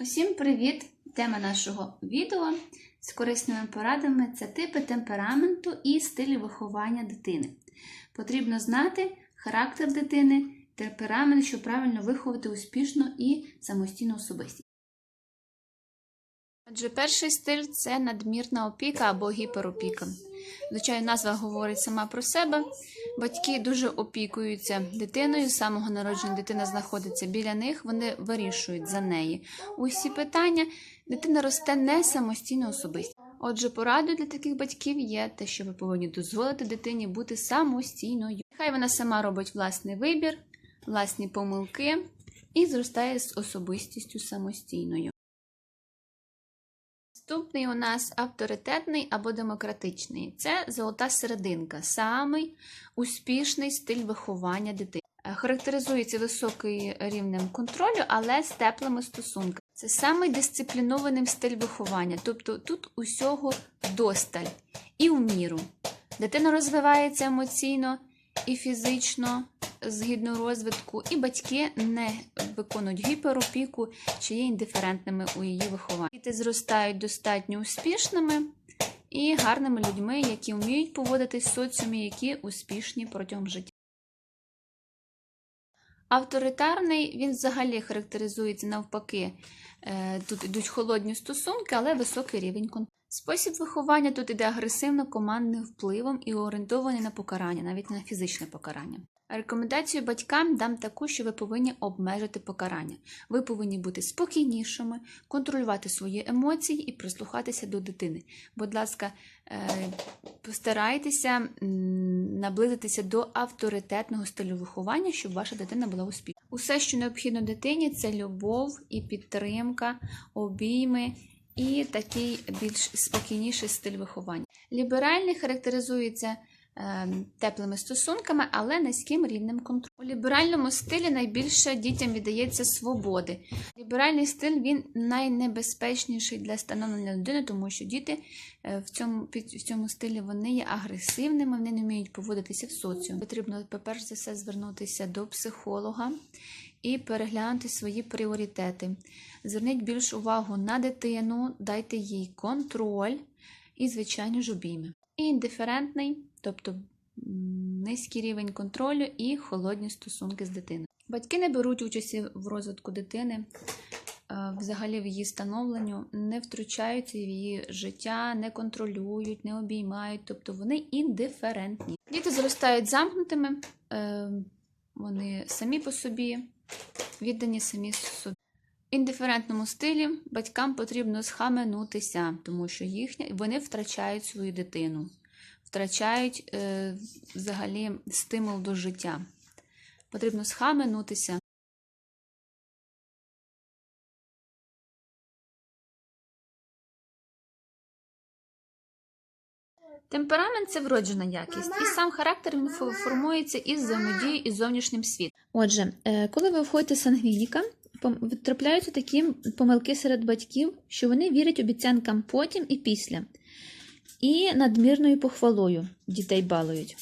Усім привіт! Тема нашого відео з корисними порадами це типи темпераменту і стилі виховання дитини. Потрібно знати характер дитини, темперамент, щоб правильно виховати успішну і самостійну особистість. Отже, перший стиль це надмірна опіка або гіперопіка. Звичайно, назва говорить сама про себе. Батьки дуже опікуються дитиною. З самого народження дитина знаходиться біля них, вони вирішують за неї усі питання. Дитина росте не самостійно особисто. Отже, порадою для таких батьків є те, що ви повинні дозволити дитині бути самостійною. Хай вона сама робить власний вибір, власні помилки і зростає з особистістю самостійною. Наступний у нас авторитетний або демократичний. Це золота серединка, самий успішний стиль виховання дитини. Е, Характеризується високим рівнем контролю, але з теплими стосунками. Це самий дисциплінований стиль виховання, тобто тут усього досталь і в міру. Дитина розвивається емоційно і фізично згідно розвитку, і батьки не виконують гіперопіку чи є індиферентними у її вихованні. Діти зростають достатньо успішними і гарними людьми, які вміють поводитись в соціумі, які успішні протягом життя. Авторитарний він взагалі характеризується навпаки. Е, Тут йдуть холодні стосунки, але високий рівень контролю. Спосіб виховання тут іде агресивно командним впливом і орієнтований на покарання, навіть на фізичне покарання. Рекомендацію батькам дам таку, що ви повинні обмежити покарання. Ви повинні бути спокійнішими, контролювати свої емоції і прислухатися до дитини. Будь ласка, е, постарайтеся наблизитися до авторитетного стилю виховання, щоб ваша дитина була успішна. Усе, що необхідно дитині, це любов і підтримка, обійми і такий більш спокійніший стиль виховання. Ліберальний характеризується ем, теплими стосунками, але низьким рівнем контролю. У ліберальному стилі найбільше дітям віддається свободи. Ліберальний стиль він найнебезпечніший для становлення людини, тому що діти е, в цьому, в цьому стилі вони є агресивними, вони не вміють поводитися в соціумі. Потрібно, перш за все, звернутися до психолога і переглянути свої пріоритети. Зверніть більш увагу на дитину, дайте їй контроль і, звичайно ж, обійми. І індиферентний, тобто низький рівень контролю і холодні стосунки з дитиною. Батьки не беруть участі в розвитку дитини, е, взагалі в її становленню, не втручаються в її життя, не контролюють, не обіймають, тобто вони індиферентні. Діти зростають замкнутими, е, вони самі по собі, віддані самі собі. В індиферентному стилі батькам потрібно схаменутися, тому що їхня, вони втрачають свою дитину, втрачають е, взагалі стимул до життя. Потрібно схаменутися. Темперамент це вроджена якість, і сам характер він фо- формується із взаємодією із зовнішнім світом. Отже, е, коли ви входите сангвініка, трапляються такі помилки серед батьків, що вони вірять обіцянкам потім і після, і надмірною похвалою дітей балують.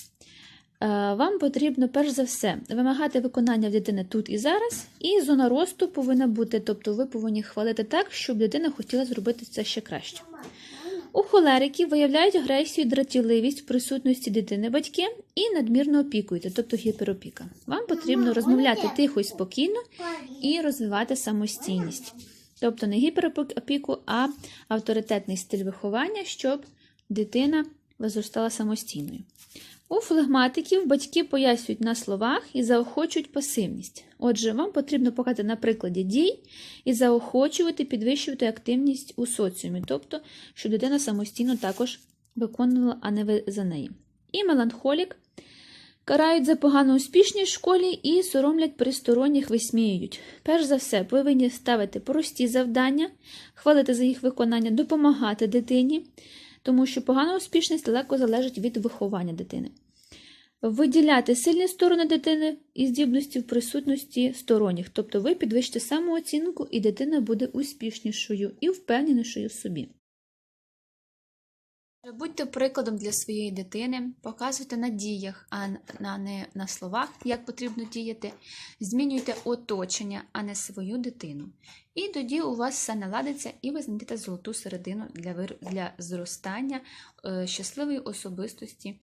Е, Вам потрібно перш за все вимагати виконання в дитини тут і зараз, і зона росту повинна бути, тобто ви повинні хвалити так, щоб дитина хотіла зробити це ще краще. У холериків виявляють агресію дратівливість в присутності дитини батьки і надмірно опікуєте, тобто гіперопіка. Вам потрібно розмовляти тихо і спокійно і розвивати самостійність. Тобто не гіперопіку, а авторитетний стиль виховання, щоб дитина зростала самостійною. У флегматиків батьки пояснюють на словах і заохочують пасивність. Отже, вам потрібно показати на прикладі дій і заохочувати, підвищувати активність у соціумі, тобто, щоб дитина самостійно також виконувала, а не ви за неї. І меланхолік карають за погану успішність в школі і соромлять при сторонніх висміюють. Перш за все, повинні ставити прості завдання, хвалити за їх виконання, допомагати дитині, тому що погана успішність далеко залежить від виховання дитини. Виділяти сильні сторони дитини і здібності в присутності сторонніх, тобто ви підвищите самооцінку, і дитина буде успішнішою і впевненішою в собі. Будьте прикладом для своєї дитини, показуйте на діях, а не на словах, як потрібно діяти. Змінюйте оточення, а не свою дитину. І тоді у вас все наладиться, і ви знайдете золоту середину для, для зростання е, щасливої особистості